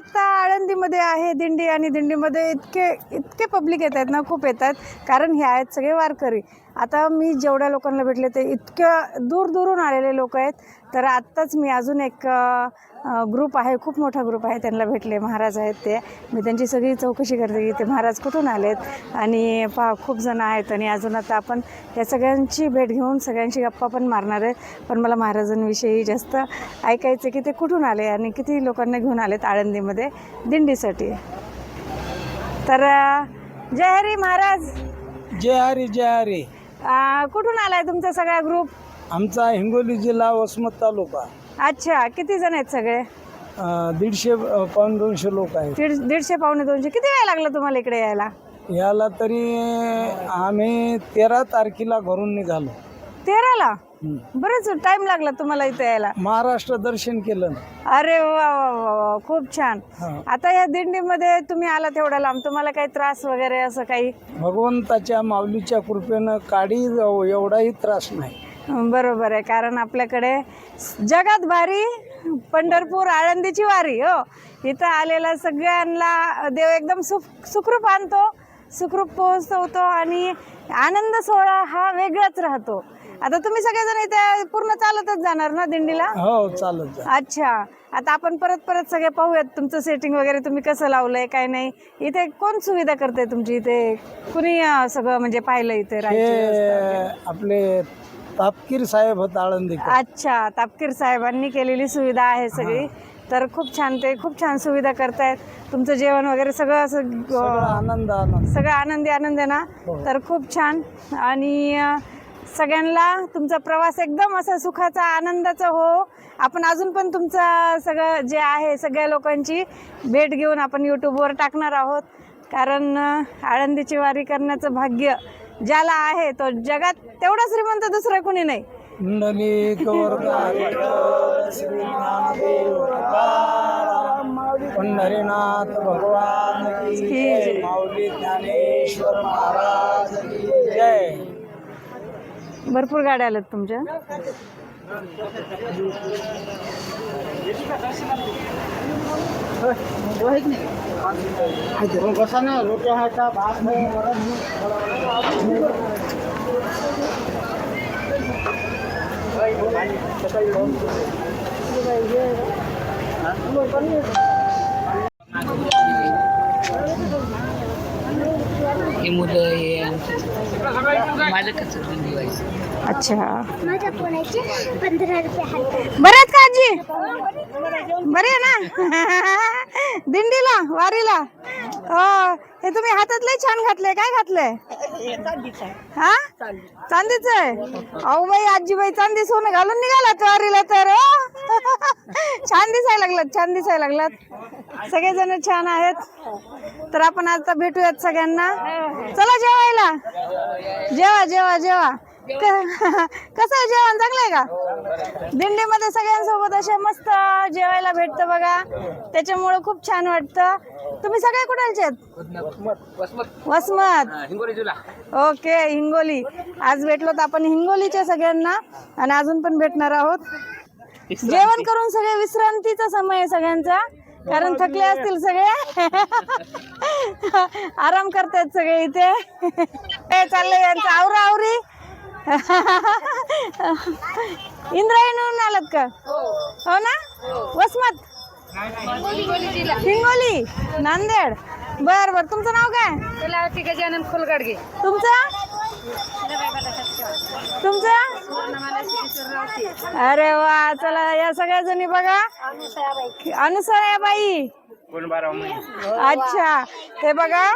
आता आळंदीमध्ये आहे दिंडी आणि दिंडीमध्ये इतके इतके पब्लिक येत आहेत ना खूप येतात कारण हे आहेत सगळे वारकरी. आता मी जेवढ्या लोकांना भेटले ते इतक्या दूर दूरून आलेले लोक आहेत तर आत्ताच मी अजून एक ग्रुप आहे खूप मोठा ग्रुप आहे त्यांना भेटले. महाराज आहेत ते. मी त्यांची सगळी चौकशी करते की ते महाराज कुठून आलेत? आणि पहा खूप जण आहेत आणि अजून आता आपण या सगळ्यांची भेट घेऊन सगळ्यांशी गप्पा पण मारणार आहे पण मला महाराजांविषयी जास्त ऐकायचं की ते कुठून आले आणि किती लोकांना घेऊन आलेत आळंदीमध्ये दिंडीसाठी. तर जय हरी महाराज! जय हरी जय हरी! अ, कुठून आलाय तुमचा सगळा ग्रुप आमचा हिंगोली जिल्हा वसमत तालुका. अच्छा किती जण आहेत सगळे? अं, दीडशे अं, पाऊण दोनशे लोक आहेत. दीड दीडशे पावणे दोनशे. किती वेळ लागला तुम्हाला इकडे यायला? याला तरी आम्ही तेरा तारखेला घरून निघालो. तेराला. बरेच टाइम लागला तुम्हाला इथे यायला. महाराष्ट्र दर्शन केलं अरे वा वा वा वा खूप छान. आता या दिंडीमध्ये तुम्ही आला तेवढा लांब तुम्हाला काही त्रास वगैरे असं काही? भगवंताच्या माऊलीच्या कृपेनं काडी एवढाही त्रास नाही. बरोबर आहे कारण आपल्याकडे जगात भारी पंढरपूर आळंदीची वारी हो. इथं आलेल्या सगळ्यांना देव एकदम सुख सुखरूप आणतो. सुखरूप पोहोचवतो आणि आनंद सोहळा हा वेगळाच राहतो. आता तुम्ही सगळेजण इथे पूर्ण चालतच जाणार ना दिंडीला? हो चालत जा. अच्छा. आता आपण परत परत सगळे पाहूयात तुमचं सेटिंग वगैरे तुम्ही कसं लावलंय काय नाही. इथे कोण सुविधा करते तुमची इथे? कुणी अं, सगळं म्हणजे पाहिलं इथे राहायची व्यवस्था? आपले तापकीर साहेब होत आळंदी अच्छा तापकीर साहेबांनी केलेली सुविधा आहे सगळी. तर खूप छान ते खूप छान सुविधा करतायत. तुमचं जेवण वगैरे सगळं असं आनंद आनंद. सगळं आनंदी आनंद आहे ना? हो. तर खूप छान. आणि सगळ्यांना तुमचा प्रवास एकदम असा सुखाचा आनंदाचा हो. आपण अजून पण तुमचं सगळं जे आहे सगळ्या लोकांची भेट घेऊन आपण यूट्यूबवर टाकणार आहोत. कारण आळंदीची वारी करण्याचं भाग्य ज्याला आहे तो जगात तेवढा श्रीमंत दुसरं कोणी नाही. कुंडली पंढरीनाथ भगवान की जय। माऊली ज्ञानेश्वर महाराज की जय। भरपूर गाड्या आल्यात तुमच्या. बसा ना रोट्या हाता भात हे मुलं हे आमचं माझं कसं बंदी व्हायचं अच्छा. माझ्या पंधरा रुपये बरे आहेत का आजी? बरे आहे ना? दिंडीला वारीला. हो. हे तुम्ही हातात लय छान घातलंय. काय घातलंय? हा? चांदीच आहे? अहो बाई आजीबाई चांदी सोनं घालून निघाला वारीला तर हो? छान दिसायला लागलात छान दिसायला लागलात. सगळेजण छान आहेत. तर आपण आता भेटूयात सगळ्यांना. चला जेवायला. जेवा जेवा जेवा. कसं आहे जेवण? चांगलं आहे का? दिंडीमध्ये सगळ्यांसोबत असे मस्त जेवायला भेटतं बघा. त्याच्यामुळं खूप छान वाटतं. तुम्ही सगळे कुणालचे आहेत? वसमत. ओके हिंगोली. आज भेटलो तर आपण हिंगोलीच्या सगळ्यांना आणि अजून पण भेटणार आहोत. जेवण करून सगळे विश्रांतीचा समय आहे सगळ्यांचा. कारण थकले असतील सगळे. आराम करतायत सगळे इथे. चाललंय यांचं आवरा आवरी इंद्रायणीहून आलात का? हो. ना? वसमत? हिंगोली. नांदेड. बर बर. तुमचं नाव काय? गजानन फुलगाडगे तुमचं? तुमचं? अरे वा चला या सगळ्या जणी बघा. अनुसया बाई अच्छा ते बघा.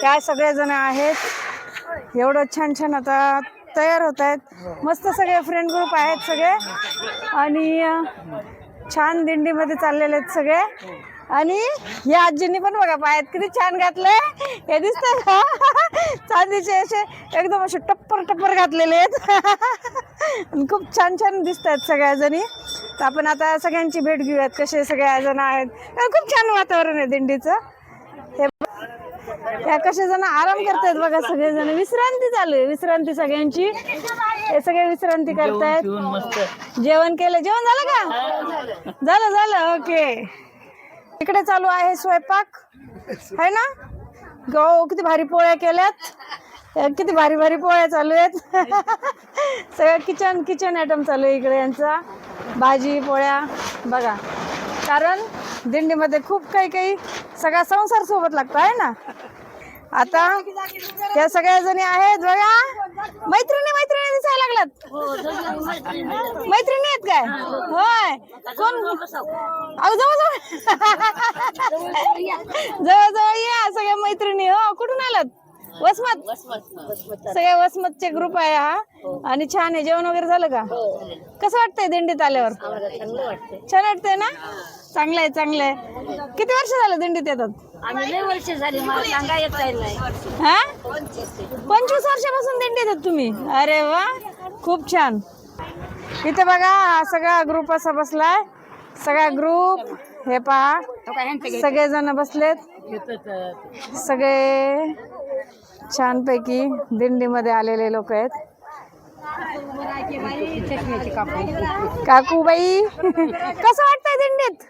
त्या सगळे जण आहेत. एवढं छान छान आता तयार होत आहेत. मस्त सगळे फ्रेंड ग्रुप आहेत सगळे. आणि छान दिंडीमध्ये चाललेले आहेत सगळे. आणि या आजींनी पण बघा पायात किती छान घातलंय. हे दिसत का? चांदीचे असे एकदम असे टप्पर टप्पर घातलेले आहेत. आणि खूप छान छान दिसत आहेत सगळ्या जणी. तर आपण आता सगळ्यांची भेट घेऊयात कसे सगळ्या जण आहेत. खूप छान वातावरण आहे दिंडीचं. या कसे जण आराम करतायत बघा सगळे जण विश्रांती चालू आहे विश्रांती सगळ्यांची. हे सगळे विश्रांती करतायत. जेवण केलं. जेवण झालं का? झालं झालं. ओके. इकडे चालू आहे स्वयंपाक. है ना? गो किती भारी पोळ्या केल्यात. किती भारी भारी पोळ्या चालू आहेत. सगळं किचन किचन आयटम चालू आहे इकडे यांचा. भाजी पोळ्या. बघा. कारण दिंडीमध्ये खूप काही काही सगळा संसार सोबत लागतो आहे ना? आता या सगळ्या जणी आहेत बघा. मैत्रिणी मैत्रिणी दिसायला लागलात मैत्रिणी आहेत काय? होय. कोण? अहो जवळ जवळ. जवळ जवळ या सगळ्या मैत्रिणी. हो कुठून आलात? वसमत. सगळ्या वसमतचे ग्रुप आहे हा. आणि छान आहे. जेवण वगैरे झालं का? कसं वाटतंय दिंडीत आल्यावर? छान वाटतंय ना? चांगलं आहे चांगलं आहे. किती वर्ष झालं दिंडीत येतात? आम्ही लय वर्ष झाली मला सांगा येत नाही. हा? पंचवीस वर्षापासून दिंडीत येतात तुम्ही? अरे वा खूप छान. इथे बघा हा सगळा ग्रुप असा बसलाय. सगळा ग्रुप हे पहा. सगळे जण बसलेत. सगळे छानपैकी दिंडीमध्ये आलेले लोक आहेत. काकूबाई कसं वाटतंय दिंडीत?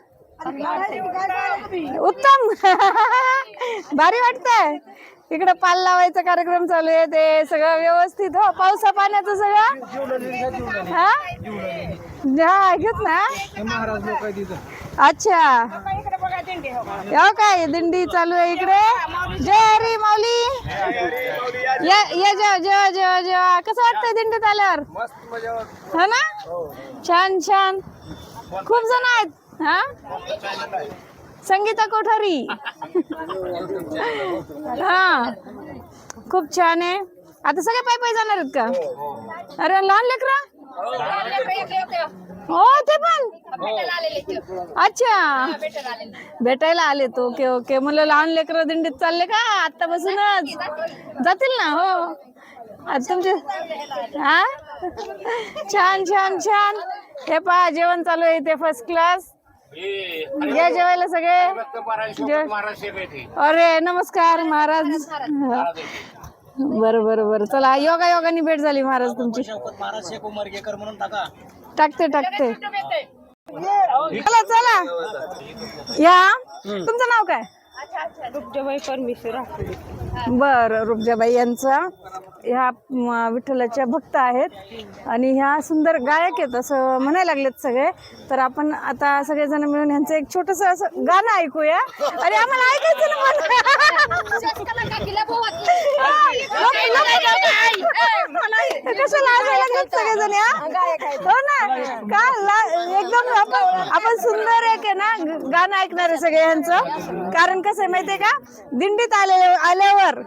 उत्तम. भारी वाटतंय. इकडे पाल लावायचा कार्यक्रम चालू आहे. ते सगळं व्यवस्थित हो. पावसा पाण्याचं सगळं. हा? हा घेत ना. अच्छा. हो काय दिंडी चालू आहे इकडे. जय हरी माऊली. या या जेवा जेवा जेवा जेवा. कसं वाटतंय दिंडीत आल्यावर? मजा हो ना? छान छान. खूप जण आहेत. हा? संगीता कोठारी. हा. खूप छान आहे. आता सगळे पाय पाय जाणार आहेत का? अरे लहान लेकरा? हो ते पण. अच्छा. भेटायला आले तो. Okay okay. म्हणलं लहान लेकर दिंडीत चालले का? आतापासूनच जातील ना? हो. आता तुमचे? हा? छान छान छान. हे पहा जेवण चालू आहे इथे. फर्स्ट क्लास या जेवायला सगळे? अरे नमस्कार महाराज. बरं बरं बरं. चला योगा योगानी भेट झाली महाराज तुमची. महाराज शेख उमरगेकर म्हणून टाका. टाकते टाकते. चला चला. या. तुमचं नाव काय? बर रुपजाबाई यांचा ह्या विठ्ठलाच्या भक्त आहेत. आणि ह्या सुंदर गायक आहेत असं म्हणायला लागलेत सगळे. तर आपण आता सगळेजण मिळून ह्यांचं एक छोटस असं गाणं ऐकूया. अरे आम्हाला ऐकायचं ना कशाला सगळेजण या? हो ना? का ला- एकदम आपण आपण सुंदर एक आहे ना गाणं ऐकणार आहे सगळे ह्यांचं कारण कसं आहे माहितीये का? दिंडीत आले आल्यावर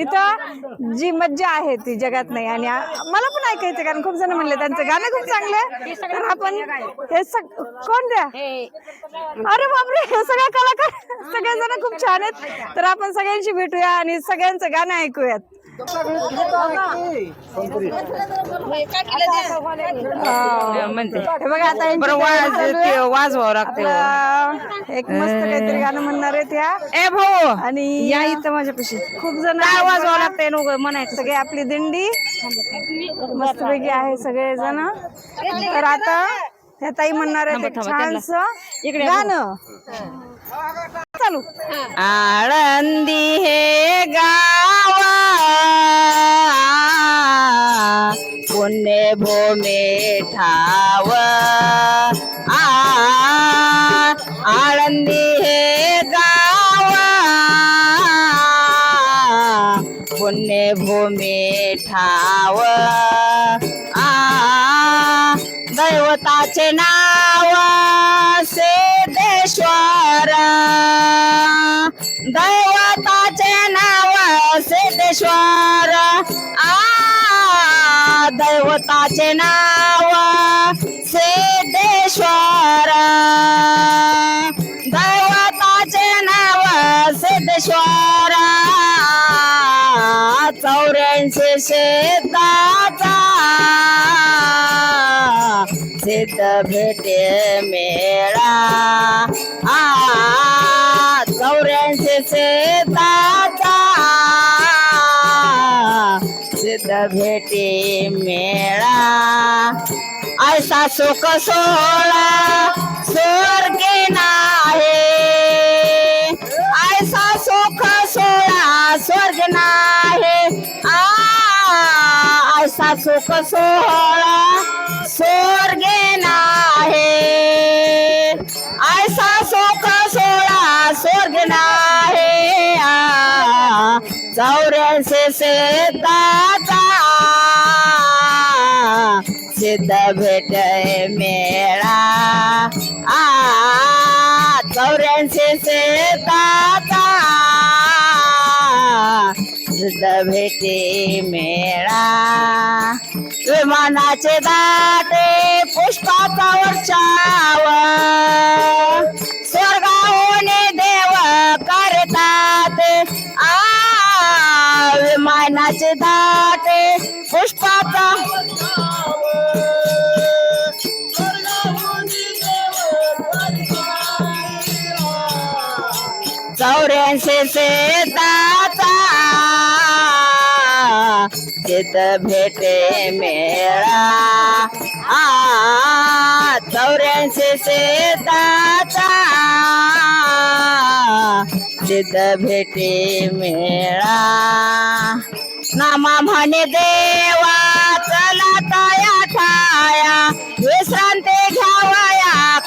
इथं जी मज्जा आहे ती जगात नाही. आणि मला पण ऐकायचं कारण खूप जण म्हणले त्यांचं गाणं खूप चांगलं आहे. तर आपण हे सग कोण द्या? अरे बापरे हे सगळे कलाकार सगळे जण खूप छान आहेत. तर आपण सगळ्यांशी भेटूया आणि सगळ्यांचं गाणं ऐकूयात. हे बघा आता तयारी चालू आहे. वाजवावं लागते एक मस्त काहीतरी गाणं म्हणणार आहेत या ए भाऊ आणि या इथं माझ्यापाशी खूप जण काय वाजवावं लागतंय नको म्हणायचं सगळे आपली दिंडी मस्तपैकी आहे सगळे जण. तर आता ह्या ताई म्हणणार आहेत एक छानस गाणं चालू आळंदी हे गावा पुण्य भूमि ठाव आ आळंदी हे गावा। पुण्यभूमी ठाव आ दैवताचे ना दैवताचे नाव सिद्धेश्वर. दैवताचे नाव सिद्धेश्वर. चौऱ्याऐंशी शेताचा सिद्ध भेटे मेळा. आ चौऱ्याऐंशी शेता भेटे मेळा. ऐसा सुख सोहळा स्वर्गे नाही. ऐसा सुख सोहळा स्वर्ग नाही. ऐसा सुख सोहळा स्वर्गे नाही. ऐसा सुख सोहळा स्वर्ग नाही. चौऱ्याऐंशी से दादा सिद्ध भेट मेळा. आ चौऱ्याऐंशी शेताचा. सिद्ध भेटे मेळा. विमानाचे दाटे पुष्पाचा वर्षाव. स्वर्गाहोने देव करतात. आ विमानाचे दाटे पुष्पाचा चौऱ्याऐंशी शेताचा चित भेटे मेळा आ चौऱ्याऐंशी शेताचा चित भेटे मेळा नामा म्हणे देवा चला तया ठाया. विश्रांती घ्यावया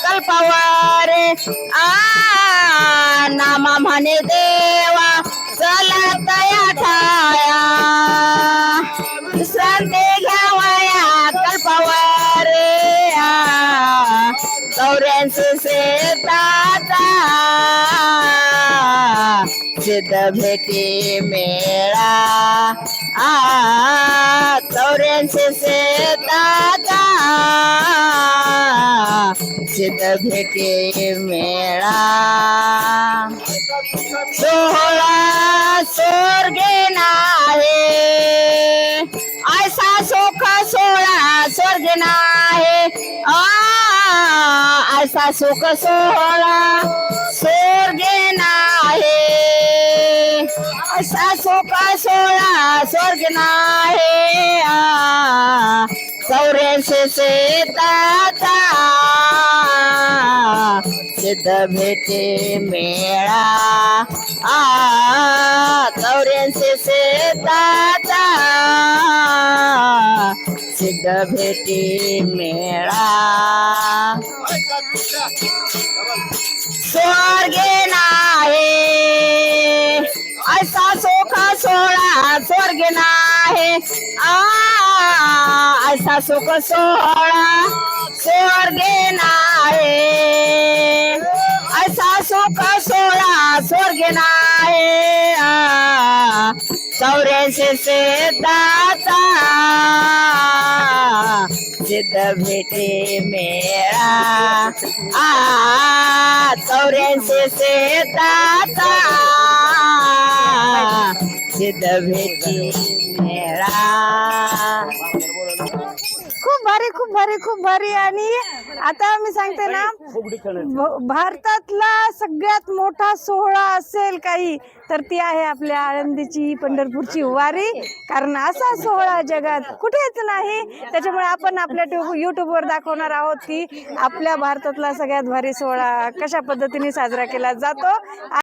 रे. आ नामा म्हणे देवा चला तया ठाया विश्रांती घ्यावया कल्पवर. चौऱ्याऐंशी शेताचा. सिद्ध भेटी मेळा. आ चौऱ्याऐंशी दादा सिद्ध भेटे मेळा. सोहळा स्वर्गे नाही. ऐसा सुख सोहळा स्वर्ग नाही. आ ऐसा सुख सोहळा स्वर्ग नाही. ऐसा सुख सोहळा स्वर्ग नाही. आ चौऱ्याऐंशी सिद्ध भेटे मेळा. आ चौऱ्याऐंशी शेताचा सिद्ध भेटी मेळा. स्वर्गे नाही. ऐसा सोखा सोहळा स्वर्ग नाही. आ ऐसा सुख सोहळा स्वर्ग नाही. ऐसा सुख सोहळा स्वर्ग नाही. आ चौऱ्याऐंशी शेताचा सिद्ध भेटे मेळा. आ चौऱ्याऐंशी दाता सिद्ध भेटी मेळा. खूप भारी खूप भारी खूप भारी. आणि आता मी सांगते ना भ- भारतातला सगळ्यात मोठा सोहळा असेल काही तर ती आहे आपल्या आळंदीची पंढरपूरची वारी. कारण असा सोहळा जगात कुठेच नाही. त्याच्यामुळे आपण आपल्या युट्यूबवर दाखवणार आहोत की आपल्या भारतातला सगळ्यात भारी सोहळा कशा पद्धतीने साजरा केला जातो.